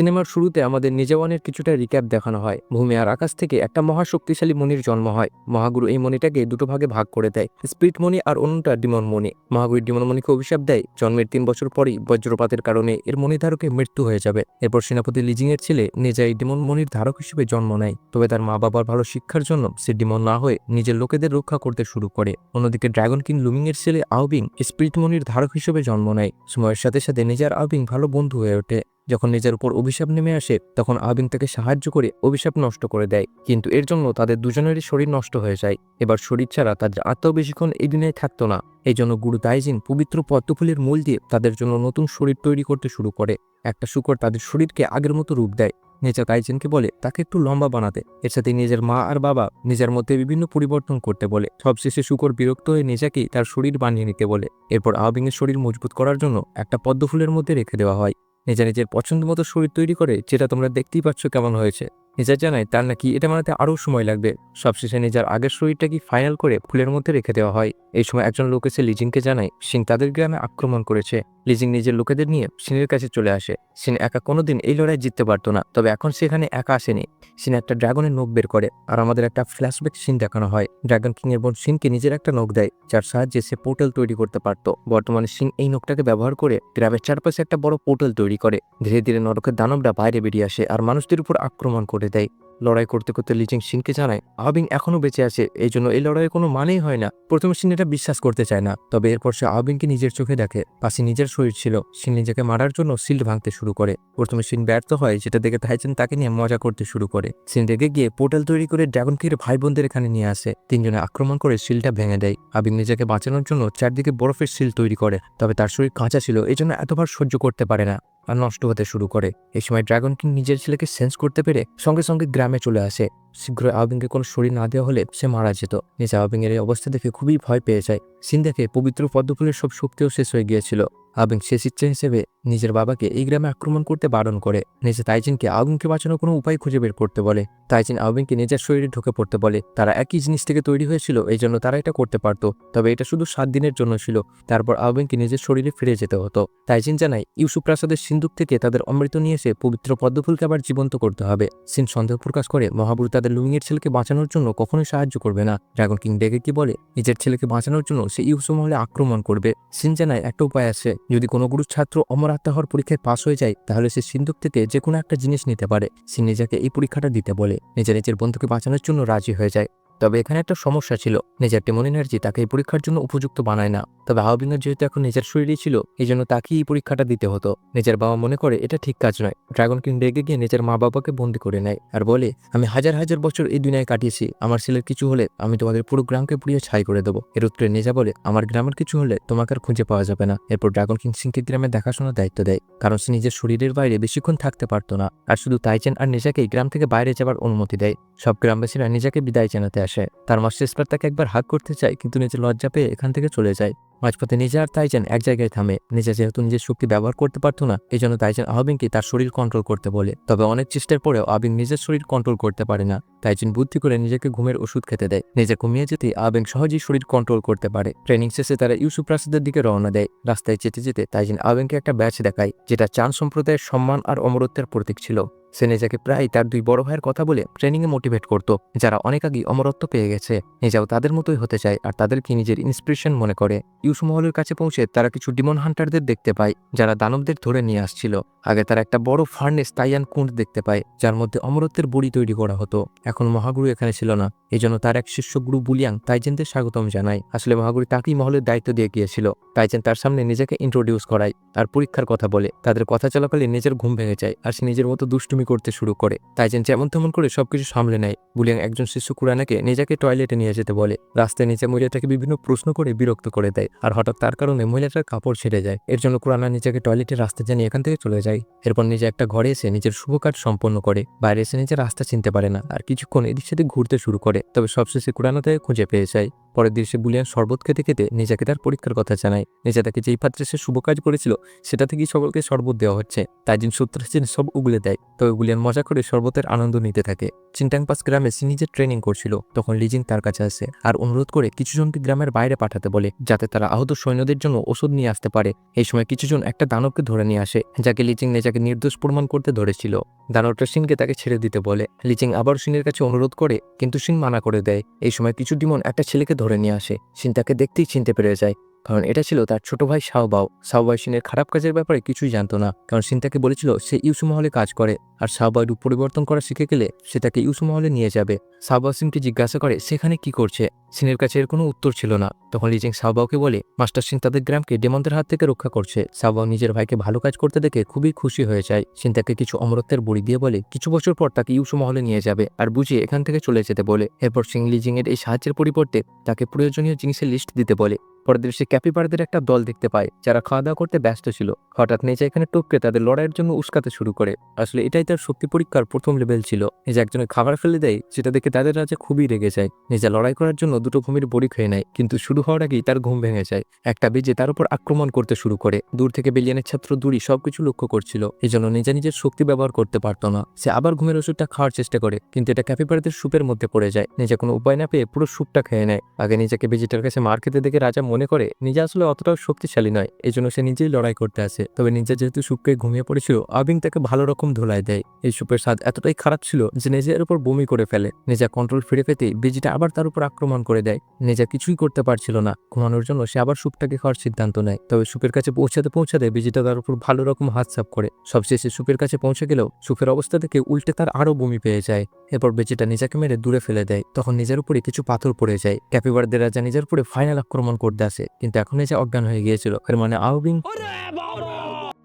সিনেমার শুরুতে আমাদের নিজেওয়ানের কিছুটা রিক্যাপ দেখানো হয়। ভূমি আর আকাশ থেকে একটা মহাশক্তিশালী মনির জন্ম হয়। মহাগুরু এই মনিটাকে দুটো ভাগে ভাগ করে দেয় স্পিরিট মণি আর অন্যটা ডিমন মণি মহাগুরু ডিমন মণিকে অভিশাপ দেয়, জন্মের তিন বছর পরই বজ্রপাতের কারণে এর মণিধারকের মৃত্যু হয়ে যাবে। এরপর সেনাপতি লিজিং এর ছেলে নিজে এই ডিমন মনির ধারক হিসেবে জন্ম নেয়। তবে তার মা বাবার ভালো শিক্ষার জন্য সে ডিমন না হয়ে নিজের লোকেদের রক্ষা করতে শুরু করে। অন্যদিকে ড্রাগন কিং লুমিং এর ছেলে আউবিং স্পিরিট মনির ধারক হিসেবে জন্ম নেয়। সময়ের সাথে সাথে নিজের আউবিং ভালো বন্ধু হয়ে ওঠে। যখন নিজের উপর অভিশাপ নেমে আসে, তখন আবিং তাকে সাহায্য করে অভিশাপ নষ্ট করে দেয়। কিন্তু এর জন্য তাদের দুজনেরই শরীর নষ্ট হয়ে যায়। এবার শরীর ছাড়া তাদের আত্মাও বেশিক্ষণ এই দুনিয়ায় থাকতো না। এই জন্য গুরু তাইজিন পবিত্র পদ্মফুলের মূল দিয়ে তাদের জন্য নতুন শরীর তৈরি করতে শুরু করে। একটা শুকর তাদের শরীরকে আগের মতো রূপ দেয়। নিজের তাইজিনকে বলে, তাকে একটু লম্বা বানাতে। এর সাথে নিজের মা আর বাবা নিজের মধ্যে বিভিন্ন পরিবর্তন করতে বলে। সবশেষে শুকর বিরক্ত হয়ে নিজেকেই তার শরীর বানিয়ে নিতে বলে। এরপর আবিংয়ের শরীর মজবুত করার জন্য একটা পদ্মফুলের মধ্যে রেখে দেওয়া হয়। নিজে নিজের পছন্দ মতো শরীর তৈরি করে যেটা তোমরা দেখতেই পাচ্ছ কেমন হয়েছে। নিজের জানায়, তার নাকি এটা মানাতে আরও সময় লাগবে। সবশেষে নিজের আগের শরীরটা কি ফাইনাল করে ফুলের মধ্যে রেখে দেওয়া হয়? এই সময় একজন লোক এসে লিজিংকে জানায়, সিং তাদের গ্রামে আক্রমণ করেছে। লিজিং নিজের লোকেদের নিয়ে সিনের কাছে চলে আসে। সিন একা কোনোদিন এই লড়াই জিততে পারতো না, তবে এখন সেখানে একা আসেনি। সিন একটা ড্রাগনের নখ বের করে, আর আমাদের একটা ফ্ল্যাশব্যাক সিন দেখানো হয়। ড্রাগন কিং এর বোন সিনকে নিজের একটা নখ দেয়, যার সাহায্যে সে পোর্টাল তৈরি করতে পারত। বর্তমানে সিং এই নখটাকে ব্যবহার করে গ্রামের চারপাশে একটা বড় পোর্টাল তৈরি করে। ধীরে ধীরে নরকের দানবরা বাইরে বেরিয়ে আসে, আর মানুষদের উপর আক্রমণ করে। দেয়। লড়াই করতে করতে লিজিং সিনকে জানায়, আবিং এখনও বেঁচে আছে, এই জন্য এই লড়াইয়ের কোনো মানেই হয় না। প্রথমে সিন এটা বিশ্বাস করতে চায় না। তবে এরপর সে আবিংকে নিজের চোখে দেখে। পাশে নিজের শরীর ছিল। সিন নিজেকে মারার জন্য শিল্ড ভাঙতে শুরু করে। প্রথমে সিন ব্যর্থ হয়, যেটা দেখে তাইচেন তাকে নিয়ে মজা করতে শুরু করে। সিন রেগে গিয়ে পোর্টাল তৈরি করে ড্রাগন কির ভাই বোনদের এখানে নিয়ে আসে। তিনজনে আক্রমণ করে শিলটা ভেঙে দেয়। আবিং নিজেকে বাঁচানোর জন্য চারদিকে বরফের শিল তৈরি করে। তবে তার শরীর কাঁচা ছিল এই জন্য এতবার সহ্য করতে পারে না। আর নষ্ট হতে শুরু করে। এই সময় ড্রাগন কিং নিজের ছেলেকে সেন্স করতে পেরে সঙ্গে সঙ্গে গ্রামে চলে আসে। শীঘ্রই আওয়িংকে কোনো শরীর না দেওয়া হলে সে মারা যেত। নিজে আওয়িং এর এই অবস্থা দেখে খুবই ভয় পেয়ে যায়। সিন দেখে পবিত্র পদ্মফুলের সব শক্তিও শেষ হয়ে গিয়েছিল। আবিং শেষ ইচ্ছে হিসেবে নিজের বাবাকে এই গ্রামে আক্রমণ করতে বারণ করে। নিজে তাইজিনকে আবিংকে বাঁচানোর কোনো উপায় খুঁজে বের করতে বলে। তাইজিন আবিংকে নিজের শরীরে ঢুকে পড়তে বলে। তারা একই জিনিস থেকে তৈরি হয়েছিল, এই জন্য তারা এটা করতে পারতো। তবে এটা শুধু সাত দিনের জন্য ছিল। তারপর আবিংকে নিজের শরীরে ফিরে যেতে হতো। তাইজিন জানায়, ইউসুফ প্রাসাদের সিন্ধুক থেকে তাদের অমৃত নিয়ে এসে পবিত্র পদ্মফুলকে আবার জীবন্ত করতে হবে। সিন সন্দেহ প্রকাশ করে মহাবুরু তাদের লুইংয়ের ছেলেকে বাঁচানোর জন্য কখনোই সাহায্য করবে না। ড্রাগন কিং ডেকে কি বলে, নিজের ছেলেকে বাঁচানোর জন্য সে ইউসুম হলে আক্রমণ করবে। সিনজানায় একটা উপায় আছে, যদি কোনো গুরুর ছাত্র অমর আত্মা হওয়ার পরীক্ষায় পাশ হয়ে যায়, তাহলে সে সিন্ধুক থেকে যে কোনো একটা জিনিস নিতে পারে। সে নিজেকে এই পরীক্ষাটা দিতে বলে। নিজের নিজের বন্ধুকে বাঁচানোর জন্য রাজি হয়ে যায়। তবে এখানে একটা সমস্যা ছিল। নিজের টেমন এনার্জি তাকে এই পরীক্ষার জন্য উপযুক্ত বানায় না। তবে হাওবিংয়ের যেহেতু এখন নিজের শরীরই ছিল, এই জন্য তাকেই এই পরীক্ষাটা দিতে হতো। নিজের বাবা মনে করে এটা ঠিক কাজ নয়। ড্রাগন কিং রেগে গিয়ে নিজের মা বাবাকে বন্দি করে নেয় আর বলে, আমি হাজার হাজার বছর এই দুনিয়ায় কাটিয়েছি। আমার ছেলের কিছু হলে আমি তোমাদের পুরো গ্রামকে পুড়িয়ে ছাই করে দেবো। এর উত্তরে নিজা বলে, আমার গ্রামের কিছু হলে তোমাকে আর খুঁজে পাওয়া যাবে না। এরপর ড্রাগন কিং সিংকে গ্রামে দেখাশোনার দায়িত্ব দেয়, কারণ সে নিজের শরীরের বাইরে বেশিক্ষণ থাকতে পারতো না। আর শুধু তাইচেন আর নিজেকেই গ্রাম থেকে বাইরে যাবার অনুমতি দেয়। সব গ্রামবাসীরা নিজেকে বিদায় জানাতে তার মা শেষবার তাকে একবার হাত করতে চায়, কিন্তু নিজে লজ্জা পেয়ে এখান থেকে চলে যায়। মাঝপথে নিজে আর তাইজান এক জায়গায় থামে। নিজে যেহেতু নিজের শক্তি ব্যবহার করতে পারতো না এই জন্য তাইজান আহবিংকে তার শরীর কন্ট্রোল করতে বলে। তবে অনেক চেষ্টার পরেও আবিং নিজের শরীর কন্ট্রোল করতে পারে না। তাইজিন বুদ্ধি করে নিজেকে ঘুমের ওষুধ খেতে দেয়। নিজে ঘুমিয়ে যেতে আবেং সহজেই শরীর কন্ট্রোল করতে পারে। ট্রেনিং শেষে তারা ইউসুফ প্রাসাদের দিকে রওনা দেয়। রাস্তায় যেতে যেতে তাইজিন আবেংকে একটা ব্যাচ দেখায়, যেটা চান সম্প্রদায়ের সম্মান আর অমরত্বের প্রতীক ছিল। সে প্রায় তার দুই বড় ভাইয়ের কথা বলে ট্রেনিংয়ে মোটিভেট করত, যারা অনেক আগেই অমরত্ব পেয়ে গেছে। নিজেও তাদের মতোই হতে চায় আর তাদেরকে নিজের ইন্সপিরেশন মনে করে। ইউসু মহলের কাছে পৌঁছে তারা কিছু ডিমন হান্টারদের দেখতে পায়, যারা দানবদের ধরে নিয়ে আসছিল। আগে তারা একটা বড় ফার্নেস তাইয়ান কুণ্ড দেখতে পায়, যার মধ্যে অমরত্বের বড়ি তৈরি করা হতো। এখন মহাগুরু এখানে ছিল না। এই জন্য তার এক শিষ্য গুরু বুলিয়াং তাইজেনদের স্বাগতম জানায়। আসলে মহাগুরু তাকেই মহলের দায়িত্ব দিয়ে গিয়েছিল। তাইজেন তার সামনে নিজেকে ইন্ট্রোডিউস করায় আর পরীক্ষার কথা বলে। তাদের কথা চলাকালে নিজের ঘুম ভেঙে যায় আর সে নিজের মতো দুষ্টুমি করতে শুরু করে। তাই তাইজেন যেমন তেমন করে সবকিছু সামলে নেয়। বুলিয়াং একজন শিশু কুরানাকে নিজেকে টয়লেটে নিয়ে যেতে বলে। রাস্তায় নিচে মহিলাটাকে বিভিন্ন প্রশ্ন করে বিরক্ত করে দেয়, আর হঠাৎ তার কারণে মহিলাটার কাপড় ছেড়ে যায়। এর জন্য কুরানা নিজেকে টয়লেটে রাস্তা জানিয়ে এখান থেকে চলে যায়। এরপর নিজে একটা ঘরে এসে নিজের শুভ কাজ সম্পন্ন করে। বাইরে এসে নিজের রাস্তা চিনতে পারে না, আর কিছুক্ষণ এদিক সেদিক ঘুরতে শুরু করে। তবে সবশেষে কুরানা তাকে খুঁজে পেয়ে যায়। পরের দিন সে বুলিয়ান শরবত খেতে খেতে নিজেকে তার পরীক্ষার কথা জানায়। নিজে তাকে যেই পাত্রে সে শুভ কাজ করেছিল, সেটা থেকেই সকলকে শরবত দেওয়া হচ্ছে। তাই জিন সূত্র জিন সব উগলে দেয়, তবে বুলিয়ান মজা করে শরবতের আনন্দ নিতে থাকে। চিনটাং পাস গ্রামে সে নিজে ট্রেনিং করছিল। তখন লিজিং তার কাছে আসে আর অনুরোধ করে কিছুজনকে গ্রামের বাইরে পাঠাতে বলে, যাতে তারা আহত সৈন্যদের জন্য ওষুধ নিয়ে আসতে পারে। এই সময় কিছুজন একটা দানবকে ধরে নিয়ে আসে, যাকে লিচিং নিজেকে নির্দোষ প্রমাণ করতে ধরেছিল। দানবটা সিনকে তাকে ছেড়ে দিতে বলে। লিচিং আবার সিনের কাছে অনুরোধ করে, কিন্তু সিন মানা করে দেয়। এই সময় কিছু ডিমন একটা ছেলেকে ধরে নিয়ে আসে। সিন তাকে দেখতেই চিনতে পেরে যায়, কারণ এটা ছিল তার ছোট ভাই শাওবাও শাওবাই সিনের খারাপ কাজের ব্যাপারে কিছুই জানতো না, কারণ সিন তাকে বলেছিল, সে ইউসু মহলে কাজ করে আর শাওবাই রূপ পরিবর্তন করা শিখে গেলে সে তাকে ইউসু মহলে নিয়ে যাবে। শাওবাও সিনকে জিজ্ঞাসা করে, সেখানে কি করছে? সিনের কাছে এর কোনো উত্তর ছিল না। তখন লিজিং সাহবাওকে বলে, মাস্টার সিং তাদের গ্রামকে ডেমনদের হাত থেকে রক্ষা করছে। সাহবাও নিজের ভাইকে ভালো কাজ করতে দেখে খুবই খুশি হয়ে যায়। সিন তাকে কিছু অমরত্বের বড়ি দিয়ে বলে, কিছু বছর পর তাকে ইউসু মহলে নিয়ে যাবে আর বুঝিয়ে এখান থেকে চলে যেতে বলে। এরপর সিং লিজিং এর এই সাহায্যের পরিবর্তে তাকে প্রয়োজনীয় জিনিসের লিস্ট দিতে বলে। পরের দিন সে ক্যাপিপারদের একটা দল দেখতে পায়, যারা খাওয়া দাওয়া করতে ব্যস্ত ছিল। হঠাৎ নেচা এখানে টপকে তাদের লড়াইয়ের জন্য উস্কাতে শুরু করে। আসলে এটাই তার শক্তি পরীক্ষার প্রথম লেভেল ছিল। নিজে একজনের খাবার ফেলে দেয়, সেটা দেখে তাদের রাজা খুবই রেগে যায়। নিজে লড়াই করার জন্য দুটো ঘুমের বড়ি খেয়ে নেয়, কিন্তু শুরু হওয়ার আগেই তার ঘুম ভেঙে যায়। একটা বেজে তার উপর আক্রমণ করতে শুরু করে। দূর থেকে বেলিয়ানের ছাত্র দূরই সবকিছু লক্ষ্য করছিল। এজন্য নিজে নিজের শক্তি ব্যবহার করতে পারতো না। সে আবার ঘুমের ওষুধটা খাওয়ার চেষ্টা করে, কিন্তু এটা ক্যাপিপারদের সুপের মধ্যে পড়ে যায়। নিজে কোনো উপায় না পেয়ে পুরো স্যুপটা খেয়ে নেয়। আগে নিজেকে বেজিটার কাছে মার খেতে দেখে রাজা মনে করে, নিজে আসলে অতটাও শক্তিশালী নয়। এই জন্য সে নিজেই লড়াই করতে আসে। তবে নিজে যেহেতু সুপকে ঘুমিয়ে পড়েছিল, আবিং তাকে ভালো রকম ধোলাই দেয়। এই সুপের স্বাদ এতটাই খারাপ ছিল যে নিজের উপর বমি করে ফেলে। নিজা কন্ট্রোল ফিরে পেতেই বেজিটা আবার তার উপর আক্রমণ করে দেয়। নিজা কিছুই করতে পারছিল না। ঘুমানোর জন্য সে আবার সুপটাকে খাওয়ার সিদ্ধান্ত নেয়। তবে সুপের কাছে পৌঁছাতে পৌঁছাতে বেজিটা তার উপর ভালো রকম হাত সাপ করে। সবশেষে সুপের কাছে পৌঁছে গেলেও সুপের অবস্থা থেকে উল্টে তার আরও বমি পেয়ে যায়। এরপর বেজিটা নিজেকে মেরে দূরে ফেলে দেয়। তখন নিজের উপরে কিছু পাথর পড়ে যায়। ক্যাপিবারদের রাজা নিজের উপরে ফাইনাল আক্রমণ করতে আসে। কিন্তু এখন নিজে অজ্ঞান হয়ে গিয়েছিল। এর মানে আউবিং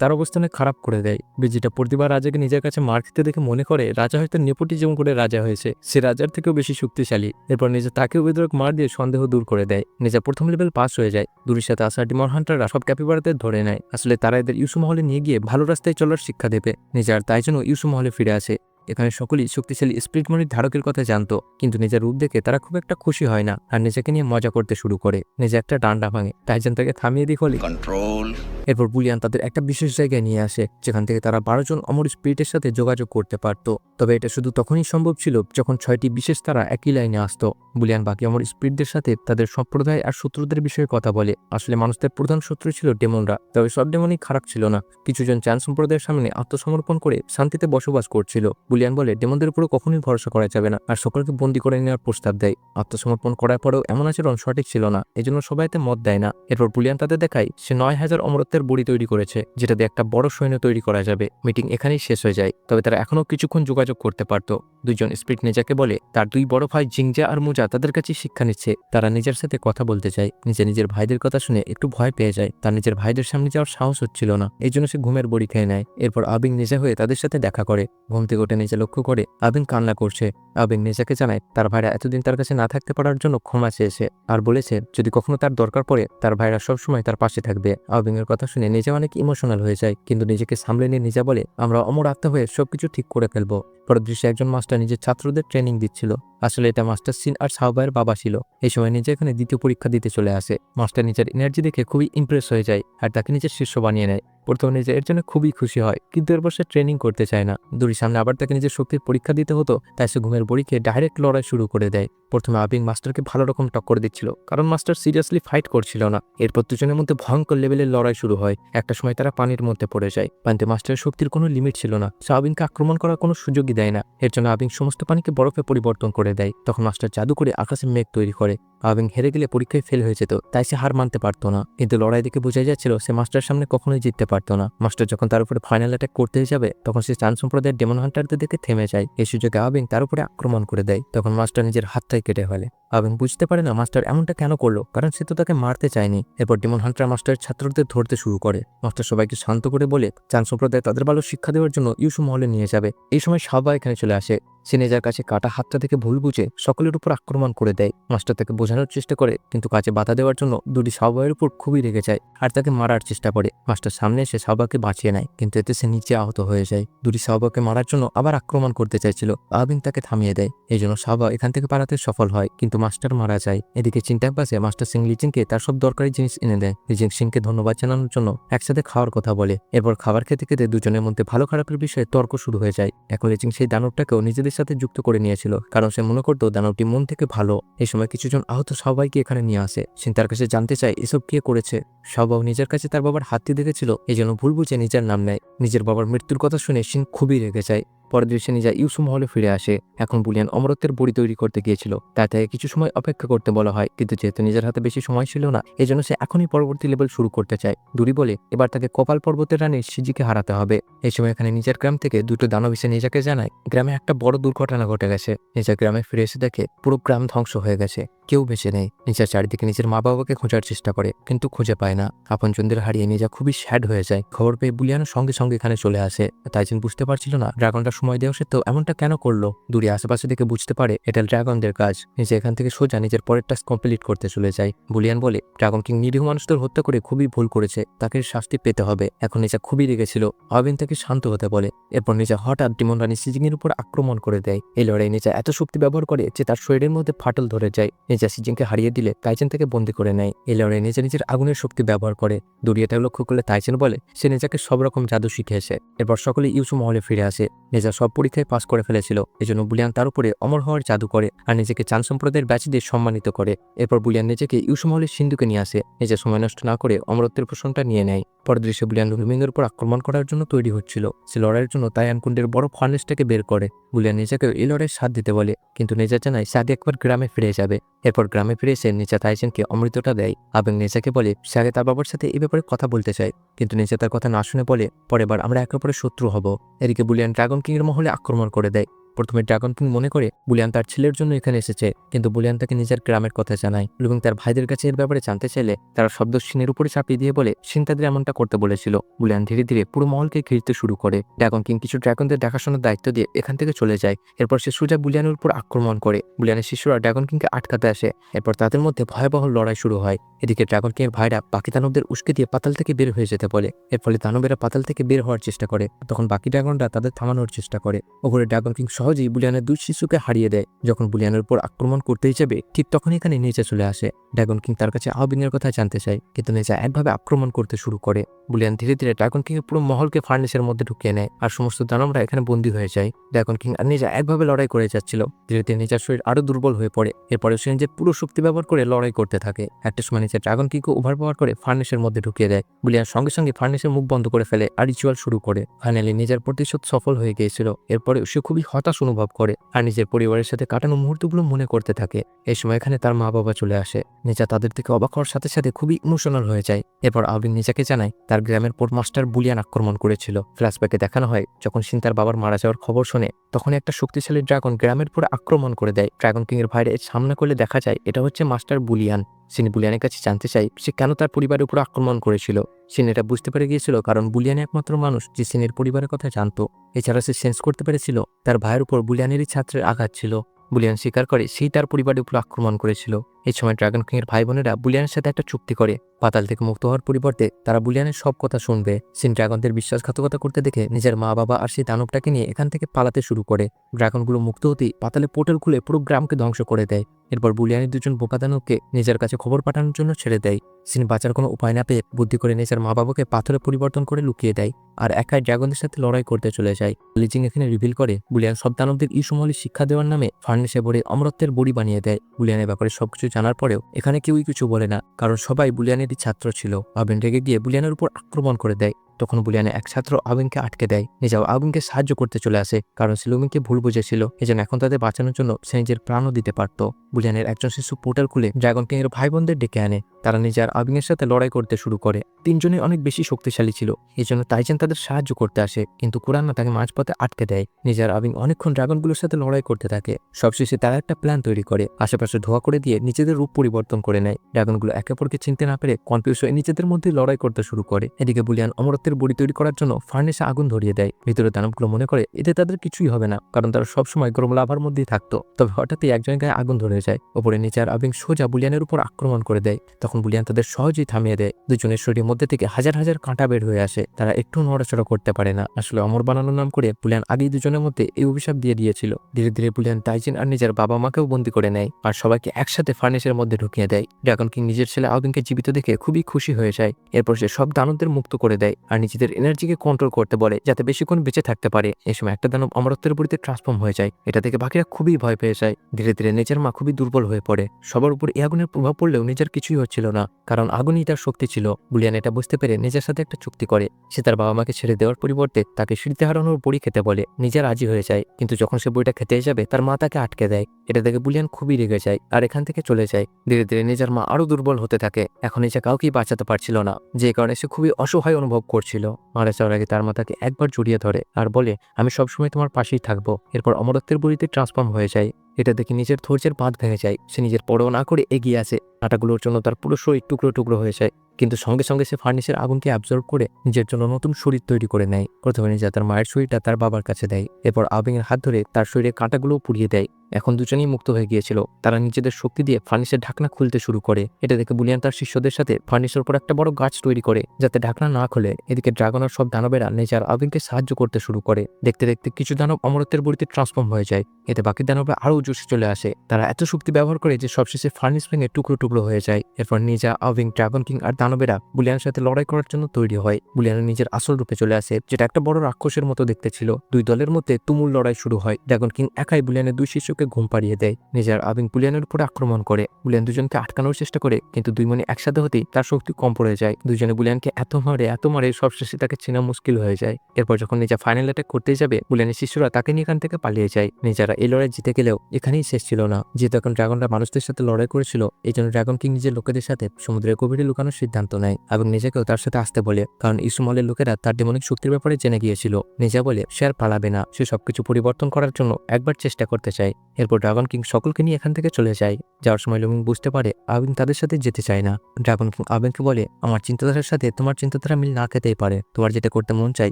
তার অবস্থানে খারাপ করে দেয়। বিজিটা প্রতিবার রাজাকে নিজের কাছে মার খেতে দেখে মনে করে, রাজা হয়তো নেপোটিজম করে রাজা হয়েছে। সে রাজার থেকেও বেশি শক্তিশালী। এরপর নিজে তাকেও বিদ্রোহ মার দিয়ে সন্দেহ দূর করে দেয়। নিজা প্রথম লেভেল পাস হয়ে যায়। দূরের সাথে আসা ডিমর হান্টাররা সব ক্যাপিবারদের ধরে নেয়। আসলে তারা এদের ইউসু মহলে নিয়ে গিয়ে ভালো রাস্তায় চলার শিক্ষা দেবে। নিজার তাই জন্য ইউসু মহলে ফিরে আসে। এখানে সকলেই শক্তিশালী স্পিরিট মনির ধারকের কথা জানতো কিন্তু নিজের রূপ দেখে তারা খুব একটা খুশি হয় না আর নিজেকে নিয়ে মজা করতে শুরু করে। নিজে একটা ডান্ডা ভাঙে টাইজন তাকে থামিয়ে দিয়ে বলে control. এরপর বুলিয়ান তাদের একটা বিশেষ জায়গায় নিয়ে আসে যেখান থেকে তারা বারো জন অমর স্পিরিটের সাথে যোগাযোগ করতে পারত। তবে এটা শুধু তখনই সম্ভব ছিল যখন ছয়টি বিশেষ তারা একই লাইনে আসতো। বুলিয়ান বাকি অমর স্পিরিটদের সাথে তাদের সম্প্রদায় আর শত্রুদের বিষয়ে কথা বলে। আসলে মানুষদের প্রধান শত্রু ছিল ডেমনরা তবে সব ডেমনই খারাপ ছিল না। কিছুজন চান সম্প্রদায়ের সামনে আত্মসমর্পণ করে শান্তিতে বসবাস করছিল। বুলিয়ান বলে ডেমনদের উপর কখনোই ভরসা করা যাবে না, আর সকলকে বন্দি করে নেওয়ার প্রস্তাব দেয়। আত্মসমর্পণ করার পরেও এমন আচরণ সঠিক ছিল না, এজন্য সবাই এতে মত দেয় না। এরপর বুলিয়ান তাদের দেখায়, সে নয় হাজার অমরত্বের বড়ি তৈরি করেছে যেটা দিয়ে একটা বড় সৈন্য তৈরি করা যাবে। মিটিং এখানেই শেষ হয়ে যায়। তবে তারা এখনও কিছুক্ষণ যোগাযোগ করতে পারত। দুইজন স্পিরিট নেজাকে বলে, তার দুই বড় ভাই জিংজা আর মুজা তাদের কাছে শিক্ষা নিচ্ছে। তারা নিজের সাথে কথা বলতে চায়। নিজে নিজের ভাইদের কথা শুনে একটু ভয় পেয়ে যায়। তার নিজের ভাইদের সামনে যাওয়ার সাহস হচ্ছিল না। এই জন্য সে ঘুমের বড়ি খেয়ে নেয়। এরপর আবিং নিজে হয়ে তাদের সাথে দেখা করে। ঘুম থেকে উঠে নিজে লক্ষ্য করে আবিং কান্না করছে। আবিং নিজেকে জানায়, তার ভাইরা এতদিন তার কাছে না থাকতে পারার জন্য ক্ষমা চেয়েছে আর বলেছে, যদি কখনো তার দরকার পড়ে, তার ভাইরা সবসময় তার পাশে থাকবে। আবিং এর কথা শুনে নিজে অনেক ইমোশনাল হয়ে যায়, কিন্তু নিজেকে সামলে নিয়ে নিজে বলে, আমরা অমর আত্মা হয়ে সবকিছু ঠিক করে ফেলব। পরের দৃশ্যে একজন মাস্টার নিজের ছাত্রদের ট্রেনিং দিচ্ছিল। আসলে এটা মাস্টার সিন আর সাহবায়ের বাবা ছিল। এই সময় নিজে এখানে দ্বিতীয় পরীক্ষা দিতে চলে আসে। মাস্টার নিজের এনার্জি দেখে খুবই ইমপ্রেস হয়ে যায় আর তাকে নিজের শিষ্য বানিয়ে নেয়। প্রথমে নিজে এর জন্য খুবই খুশি হয়, কিন্তু এরপর সে ট্রেনিং করতে চায় না। দূরের সামনে আবার তাকে নিজের শক্তির পরীক্ষা দিতে হতো, তাই সে ঘুমের বড়িকে ডাইরেক্ট লড়াই শুরু করে দেয়। প্রথমে আবিং মাস্টারকে ভালো রকম টক্কর দিচ্ছিল, কারণ মাস্টার সিরিয়াসলি ফাইট করছিল না। এরপর দুজনের মধ্যে ভয়ঙ্কর লেভেলের লড়াই শুরু হয়। একটা সময় তারা পানির মধ্যে পড়ে যায়। পানিতে মাস্টারের শক্তির কোনো লিমিট ছিল না। সে আবিংকে আক্রমণ করার কোনো সুযোগই দেয় না। এর জন্য আবিং সমস্ত পানিকে বরফে পরিবর্তন করে দেয়। তখন মাস্টার জাদু করে আকাশে মেঘ তৈরি করে। আবিং হেরে গেলে পরীক্ষায় ফেল হয়ে যেত, তাই সে হার মানতে পারতো না। কিন্তু লড়াই দেখে বোঝা যাচ্ছিল, সে মাস্টার সামনে কখনোই জিততে পারতো না। মাস্টার যখন তার উপরে ফাইনাল অ্যাটাক করতে যাবে, তখন সে চান সম্প্রদায়ের ডেমন হান্টারদের দেখে থেমে যায়। এই সুযোগে আবিং তার উপরে আক্রমণ করে দেয়, তখন মাস্টার নিজের হাতটাই কেটে ফেলে। আবিং বুঝতে পারে না মাস্টার এমনটা কেন করল, কারণ সে তো তাকে মারতে চায়নি। এরপর ডেমন হান্টার মাস্টার ছাত্রদের ধরতে শুরু করে। মাস্টার সবাইকে শান্ত করে বলে, চান সম্প্রদায় তাদের ভালো শিক্ষা দেওয়ার জন্য ইউসু মহলে নিয়ে যাবে। এই সময় সাবা এখানে চলে আসে। সে নিজের কাছে কাটা হাতটা থেকে ভুল বুঝে সকলের উপর আক্রমণ করে দেয়। মাস্টার তাকে বোঝানোর চেষ্টা করে, কিন্তু কাজে বাধা দেওয়ার জন্য দুটি সাহবাইয়ের উপর খুবই রেগে যায় আর তাকে মারার চেষ্টা করে। মাস্টার সামনে এসে সাহবাকে বাঁচিয়ে নেয়, কিন্তু এতে সে নিচে আহত হয়ে যায়। দুটি সাহবাকে মারার জন্য আবার আক্রমণ করতে চাইছিল। আবিন তাকে থামিয়ে দেয়। এই জন্য সাহবা এখান থেকে পালাতে সফল হয়, কিন্তু মাস্টার মারা যায়। এদিকে চিন্তার পাশে মাস্টার সিং লিচিংকে তার সব দরকারি জিনিস এনে দেয়। লিচিং সিংকে ধন্যবাদ জানানোর জন্য একসাথে খাওয়ার কথা বলে। এরপর খাবার খেতে খেতে দুজনের মধ্যে ভালো খারাপের বিষয়ে তর্ক শুরু হয়ে যায়। এখন লিচিং সেই দানবটাকেও নিজেদের সাথে যুক্ত করে নিয়েছিল, কারণ সে মনে করতো দানবটি মন থেকে ভালো। এই সময় কিছুজন আহত সবাইকে এখানে নিয়ে আসে। সে তার কাছে জানতে চায়, এসব কে করেছে? সবাও নিজের কাছে তার বাবার হাতটি দেখেছিল এই জন্য ভুল বুঝে নিজের নাম নেয়। নিজের বাবার মৃত্যুর কথা শুনে সিং খুবই রেগে যায়। পরের দৃশ্যে নিজা ইউসু মহলে ফিরে আসে। এখন বুলিয়ান অমরত্বের বড়ি তৈরি করতে গিয়েছিল। তাই তাকে কিছু সময় অপেক্ষা করতে বলা হয়, কিন্তু যেহেতু নিজের হাতে বেশি সময় ছিল না, এজন্য সে এখনই পরবর্তী লেভেল শুরু করতে চায়। দুরি বলে, এবার তাকে কপাল পর্বতের রানী সিজিকে হারাতে হবে। এই সময় এখানে নিজের গ্রাম থেকে দুটো দানব এসে নিজাকে জানায়, গ্রামে একটা বড় দুর্ঘটনা ঘটে গেছে। নিজের গ্রামে ফিরে এসে দেখে, পুরো গ্রাম ধ্বংস হয়ে গেছে। কেউ বেঁচে নেই। নিজের চারিদিকে নিজের মা বাবাকে খোঁজার চেষ্টা করে, কিন্তু খুঁজে পায় না। আপনজনদের হারিয়ে নিজা খুবই স্যাড হয়ে যায়। খবর পেয়ে বুলিয়ানো সঙ্গে সঙ্গে এখানে চলে আসে। তাইজিন বুঝতে পারছিল না, ড্রাগনটা সময় দেওয়া সত্ত্বেও এমনটা কেন করল? দূরে আশেপাশে দেখে বুঝতে পারে, এটা ড্রাগনদের কাজ। নিজে এখান থেকে সোজা নিজের পরের টাস্ক কমপ্লিট করতে চলে যায়। বুলিয়ান বলে, ড্রাগন কিং নিরীহ মানুষদের হত্যা করে খুবই ভুল করেছে। তাকে শাস্তি পেতে হবে। এখন নিজা খুবই রেগেছিল। অবিন তাকে শান্ত হতে বলে। এরপর নিজা হঠাৎ ডিমন রানী সিজিং এর উপর আক্রমণ করে দেয়। এই লড়াই নিজা এত শক্তি ব্যবহার করে যে তার শরীরের মধ্যে ফাটল ধরে যায়। নিজা সিজিংকে হারিয়ে দিলে তাইচেন তাকে বন্দি করে নেয়। এই লড়াই নিজে নিজের আগুনের শক্তি ব্যবহার করে দুরিয়াটা লক্ষ্য করলে তাইচেন বলে, সে নেজাকে সব রকম জাদু শিখেছে এরপর সকলে ইউসু মহলে ফিরে আসে। নেজা সব পরীক্ষায় পাস করে ফেলেছিল। এজন্য বুলিয়ান তার উপরে অমর হওয়ার জাদু করে আর নিজেকে চান সম্প্রদায়ের ব্যাচীদের সম্মানিত করে। এরপর বুলিয়ান নিজেকে ইউসু মহলের সিন্ধুকে নিয়ে আসে। নিজে সময় নষ্ট না করে অমরত্বের পোষণটা নিয়ে নেয়। পরের দৃশ্যে বুলিয়ান লুমিংয়ের উপর আক্রমণ করার জন্য তৈরি হচ্ছিল। সে লড়াইয়ের জন্য তাইয়ান কুণ্ডের বড় ফার্নেসটাকে বের করে। বুলিয়ান নিজেকে এই লড়াইয়ের সাথ দিতে বলে, কিন্তু নিজা জানায় সে আগে একবার গ্রামে ফিরে যাবে। এরপর গ্রামে ফিরে এসে নিচা তাইজেনকে অমৃতটা দেয় এবং নেজাকে বলে সে তার বাবার সাথে এ ব্যাপারে কথা বলতে চায় কিন্তু নেজা তার কথা না শুনে বলে, পরের বার আমরা একে অপরের শত্রু হব। এদিকে বুলিয়ান ড্রাগন কিংয়ের মহলে আক্রমণ করে দেয়। প্রথমে ড্রাগন কিং মনে করে বুলিয়ান তার ছেলের জন্য এখানে এসেছে, কিন্তু বুলিয়ান তাকে নিজের গ্রামের কথা জানায়। এবং তার ভাইদের কাছে এর ব্যাপারে জানতে চাইলে তারা শব্দ সিনের উপরে চাপিয়ে দিয়ে বলে সিন তাদের এমনটা করতে বলেছিল। বুলিয়ান ধীরে ধীরে পুরো মহলকে ঘিরতে শুরু করে। ড্রাগন কিং কিছু ড্রাগনদের দেখাশোনার দায়িত্ব দিয়ে এখান থেকে চলে যায়। এরপর সে সোজা বুলিয়ানের উপর আক্রমণ করে। বুলিয়ানের শিশুরা ড্রাগন কিংকে আটকাতে আসে। এরপর তাদের মধ্যে ভয়াবহ লড়াই শুরু হয়। এদিকে ড্রাগন কিংয়ের ভাইরা বাকি দানবদের উস্কে দিয়ে পাতাল থেকে বের হয়ে যেতে বলে। এর ফলে দানবেরা পাতাল থেকে বের হওয়ার চেষ্টা করে। তখন বাকি ড্রাগনরা তাদের থামানোর চেষ্টা করে। ওপরে ড্রাগন কিং সহজেই বুলিয়ানের দুই শিশুকে হারিয়ে দেয়। যখন বুলিয়ানের উপর আক্রমণ করতেই যাবে, ঠিক তখন এখানে নেচা চলে আসে। ড্রাগন কিং তার কাছে আহবিনের কথা জানতে চায়, কিন্তু নেচা একভাবে আক্রমণ করতে শুরু করে। বুলিয়ান ধীরে ধীরে ড্রাগন কিং এর পুরো মহলকে ফার্নেসের মধ্যে ঢুকিয়ে নেয়, আর সমস্ত দানবরা এখানে বন্দী হয়ে যায়। ড্রাগন কিং আর নিজা একভাবে লড়াই করে যাচ্ছিল। ধীরে ধীরে নিজের শরীর আরও দুর্বল হয়ে পড়ে। এরপরে সে নিজের পুরো শক্তি ব্যবহার করে লড়াই করতে থাকে। একটা সময় নিজে ড্রাগন কিংকে ওভার পাওয়ার করে ফার্নেসের মধ্যে ঢুকিয়ে দেয়। বুলিয়ান সঙ্গে সঙ্গে ফার্নেসের মুখ বন্ধ করে ফেলে আর রিচুয়াল শুরু করে। ফাইনালি নিজের প্রতিশোধ সফল হয়ে গিয়েছিল। এরপরে সে খুবই হতাশ অনুভব করে আর নিজের পরিবারের সাথে কাটানো মুহূর্তগুলো মনে করতে থাকে। এই সময় এখানে তার মা বাবা চলে আসে। নিজা তাদের থেকে অবাক হওয়ার সাথে সাথে খুবই ইমোশনাল হয়ে যায়। এরপর আবিন নিজাকে জানায়, তার গ্রামের পোর্টমাস্টার বুলিয়ান আক্রমণ করেছিল। ফ্ল্যাশব্যাকে দেখানো হয়, যখন সিন তার বাবার মারা যাওয়ার খবর শোনে, তখন একটা শক্তিশালী ড্রাগন গ্রামের পুরো আক্রমণ করে দেয়। ড্রাগন কিং এর ভাইরে সামনে করলে দেখা যায়, এটা হচ্ছে মাস্টার বুলিয়ান। সিন বুলিয়ানের কাছে জানতে চাই সে কেন তার পরিবারের উপর আক্রমণ করেছিল? সিন এটা বুঝতে পেরে গিয়েছিল কারণ বুলিয়ান একমাত্র মানুষ যে সিনের পরিবারের কথা জানতো। এছাড়া সে সেন্স করতে পেরেছিল। তার ভাইয়ের উপর বুলিয়ানেরই ছাত্রের আঘাত ছিল। বুলিয়ান স্বীকার করে সেই তার পরিবারের উপর আক্রমণ করেছিল। এই সময় ড্রাগন কিং এর ভাই বোনেরা বুলিয়ানের সাথে একটা চুক্তি করে। পাতাল থেকে মুক্ত হওয়ার পরিবর্তে তারা বুলিয়ানের সব কথা শুনবে। সিন ড্রাগনদের বিশ্বাসঘাতকতা করতে দেখে নিজের মা বাবা আর সেই দানবটাকে নিয়ে এখান থেকে পালাতে শুরু করে। ড্রাগনগুলো মুক্ত হতেই পাতালে পোর্টাল খুলে পুরো গ্রামকে ধ্বংস করে দেয়। এরপর বুলিয়ানের দুজন বোকা দানবকে নিজের কাছে খবর পাঠানোর জন্য ছেড়ে দেয়। সিন বাঁচার কোনো উপায় না পেয়ে বুদ্ধি করে নিজের মা বাবাকে পাথরে পরিবর্তন করে লুকিয়ে দেয় আর একাই ড্রাগনদের সাথে লড়াই করতে চলে যায়। লিজিং এখানে রিভিল করে বুলিয়ান সব দানবদের ইসমলি শিক্ষা দেওয়ার নামে ফার্নেসে ভরে অমরত্বের বড়ি বানিয়ে দেয়। বুলিয়ানের ব্যাপারে সবকিছু জানার পরেও এখানে কেউই কিছু বলে না, কারণ সবাই বুলিয়ানেরই ছাত্র ছিল। ভাবেন রেগে গিয়ে বুলিয়ানের উপর আক্রমণ করে দেয়। তখন বুলিয়ানে এক ছাত্র আবিনকে আটকে দেয়। নিজেও আবিনকে সাহায্য করতে চলে আসে, কারণ সিলুমিনকে ভুল বুঝেছিল, এজন্য এখন তাদের বাঁচানোর জন্য সে নিজের প্রাণও দিতে পারত। বুলিয়ানের একজন শিশু পোর্টাল খুলে ড্রাগন কিং এর ভাই বোনদের ডেকে আনে। তারা নিজের আবিনের সাথে লড়াই করতে শুরু করে। তিনজনই অনেক বেশি শক্তিশালী ছিল এই জন্য তাইজেন তাদের সাহায্য করতে আসে, কিন্তু কুরান্না তাকে মাঝপথে আটকে দেয়। নিজের আবিন অনেকক্ষণ ড্রাগনগুলোর সাথে লড়াই করতে থাকে। সবশেষে তারা একটা প্ল্যান তৈরি করে, আশেপাশে ধোয়া করে দিয়ে নিজেদের রূপ পরিবর্তন করে নেয়। ড্রাগনগুলো একে অপরকে চিনতে না পেরে কনফিউজ হয়ে নিজেদের মধ্যে লড়াই করতে শুরু করে। এদিকে বুলিয়ান অমরত্বের অমরত্বের বড়ি তৈরি করার জন্য ফার্নেসে আগুন ধরিয়ে দেয়। ভিতরে দানবগুলো মনে করে, এতে তাদের কিছুই হবে না। কারণ তারা সবসময় গরম লাভার মধ্যেই থাকতো। তবে হঠাৎই একজনের গায়ে আগুন ধরে যায়। ওপরে নিচে আর আবিং সোজা বুলিয়ানের উপর আক্রমণ করে দেয়। তখন বুলিয়ান তাদের সহজেই থামিয়ে দেয়। দুজনের শরীরের মধ্যে থেকে হাজার হাজার কাঁটা বের হয়ে আসে। তারা একটু নড়াচড়া করতে পারে না। আসলে অমর বানানোর নাম করে বুলিয়ান আগেই দুজনের মধ্যে এই অভিশাপ দিয়ে দিয়েছিল। ধীরে ধীরে বুলিয়ান তাইজিন আর নিজের বাবা মাকেও বন্দি করে নেয় আর সবাইকে একসাথে ফার্নেসের মধ্যে ঢুকিয়ে দেয়। ড্রাগন কিং নিজের ছেলে আউদিনকে জীবিত দেখে খুবই খুশি হয়ে যায়। এরপর সে সব দানবদের মুক্ত করে দেয় আর নিজেদের এনার্জিকে কন্ট্রোল করতে বলে, যাতে বেশিক্ষণ বেঁচে থাকতে পারে। এই সময় একটা দানব অমরত্বের বড়িতে ট্রান্সফর্ম হয়ে যায়। এটা থেকে বাকিরা খুবই ভয় পেয়ে যায়। ধীরে ধীরে নিজের মা খুবই দুর্বল হয়ে পড়ে। সবার উপর এই আগুনের প্রভাব পড়লেও নিজের কিছুই হচ্ছিল না, কারণ আগুনই তার শক্তি ছিল। বুলিয়ান এটা বুঝতে পেরে নিজের সাথে একটা চুক্তি করে। সে তার বাবা মাকে ছেড়ে দেওয়ার পরিবর্তে তাকে সিঁড়িতে হারানোর বড়ি খেতে বলে। নিজে রাজি হয়ে যায়, কিন্তু যখন সে বইটা খেতে যাবে, তার মা তাকে আটকে দেয়। এটা দেখে বুলিয়ান খুবই রেগে যায় আর এখান থেকে চলে যায়। ধীরে ধীরে নিজের মা আরও দুর্বল হতে থাকে। এখন নিজে কাউকেই বাঁচাতে পারছিল না, যে কারণে সে খুবই অসহায় অনুভব করছিল। মারা যাওয়ার আগে তার মাথাকে একবার জড়িয়ে ধরে আর বলে, আমি সবসময় তোমার পাশেই থাকব। এরপর অমরত্বের বড়িতে ট্রান্সফর্ম হয়ে যায়। এটা দেখে নিজের ধৈর্যের বাঁধ ভেঙে যায়। সে নিজের পরোয়া না করে এগিয়ে আসে। কাঁটাগুলোর জন্য তার পুরো শরীর টুকরো টুকরো হয়ে যায়। কিন্তু সঙ্গে সঙ্গে সে ফার্নিসের আগুনকে অ্যাবজর্ব করে নিজের জন্য নতুন শরীর তৈরি করে নেয়। প্রথমে নিজে তার মায়ের শরীরটা তার বাবার কাছে দেয়। এরপর আবিং এর হাত ধরে তার শরীরে কাঁটাগুলো পুড়িয়ে দেয়। এখন দুজনেই মুক্ত হয়ে গিয়েছিল। তারা নিজেদের শক্তি দিয়ে ফার্নিসের ঢাকনা খুলতে শুরু করে। এটা দেখে বুলিয়ান তার শিষ্যদের সাথে ফার্নিসের উপর একটা বড় গাছ তৈরি করে, যাতে ঢাকনা না খোলে। এদিকে ড্রাগন আর সব দানবেরা নেজার আবিংকে সাহায্য করতে শুরু করে। দেখতে দেখতে কিছু দানব অমরত্বের বড়িতে ট্রান্সফর্ম হয়ে যায়। এতে বাকি দানবরা আরও জোশে চলে আসে। তারা এত শক্তি ব্যবহার করে যে সবশেষে ফার্নিস ভেঙে টুকরো টুকরো হয়ে যায়। এরপর নিজা আবিং ড্রাগন কিং আর দানবেরা বুলিয়ানের সাথে লড়াই করার জন্য তৈরি হয়। বুলিয়ানের নিজের আসল রূপে চলে আসে, যেটা একটা বড় রাক্ষসের মতো দেখতে ছিল। দুই দলের মধ্যে তুমুল লড়াই শুরু হয়। ড্রাগন কিং একাই বুলিয়ানের দুই শিষ্যকে ঘুম পাড়িয়ে দেয়। নিজের আবিং বুলিয়ানের উপর আক্রমণ করে। বুলিয়ান দুজনকে আটকানোর চেষ্টা করে, কিন্তু দুই মনে একসাথে হতেই তার শক্তি কম পড়ে যায়। দুজনে বুলিয়ানকে এত মারে এত মারে, সবশেষে তাকে চেনা মুশকিল হয়ে যায়। এরপর যখন নিজা ফাইনাল অ্যাটাক করতে যাবে বুলিয়ানের শিষ্যরা তাকে নিয়ে এখান থেকে পালিয়ে যায়। নিজেরা এই লড়াই জিতে গেলেও এখানেই শেষ ছিল না। যেহেতু এখন ড্রাগনরা মানুষদের সাথে লড়াই করেছিল এই জন্য ড্রাগন কিং নিজের লোকেদের সাথে সমুদ্রের গভীরে লুকানোর সিদ্ধান্ত নেয় এবং নিজেকেও তার সাথে আসতে বলে, কারণ ইসুমলের লোকেরা তার ডেমনিক শক্তির ব্যাপারে জেনে গিয়েছিল। নিজা বলে, সে আর পালাবে না। সে সবকিছু পরিবর্তন করার জন্য একবার চেষ্টা করতে চায়। এরপর ড্রাগন কিং সকলকে নিয়ে এখান থেকে চলে যায়। যাওয়ার সময় লুমিং বুঝতে পারে আবিন তাদের সাথে যেতে চায় না। ড্রাগন কিং আবিনকে বলে, আমার চিন্তাধারার সাথে তোমার চিন্তাধারা মিল না খেতেই পারে। তোমার যেটা করতে মন চাই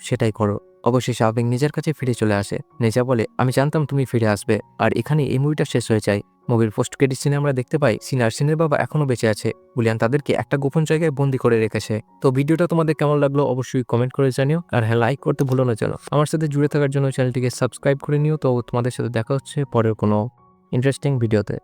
সেটাই করো। অবশেষে আবেগ নিজের কাছে ফিরে চলে আসে। নেজা বলে, আমি জানতাম তুমি ফিরে আসবে, আর এখানে এই মুভিটা শেষ হয়ে যায়। মুভির পোস্ট ক্রেডিট সিনে আমরা দেখতে পাই সিনার সিনের বাবা এখনও বেঁচে আছে। বুলিয়ান তাদেরকে একটা গোপন জায়গায় বন্দি করে রেখেছে। তো ভিডিওটা তোমাদের কেমন লাগল অবশ্যই কমেন্ট করে জানিও। আর হ্যাঁ লাইক করতে ভুলো না যেন। আমার সাথে জুড়ে থাকার জন্য চ্যানেলটিকে সাবস্ক্রাইব করে নিও। তো তোমাদের সাথে দেখা হচ্ছে পরের কোনো ইন্টারেস্টিং ভিডিওতে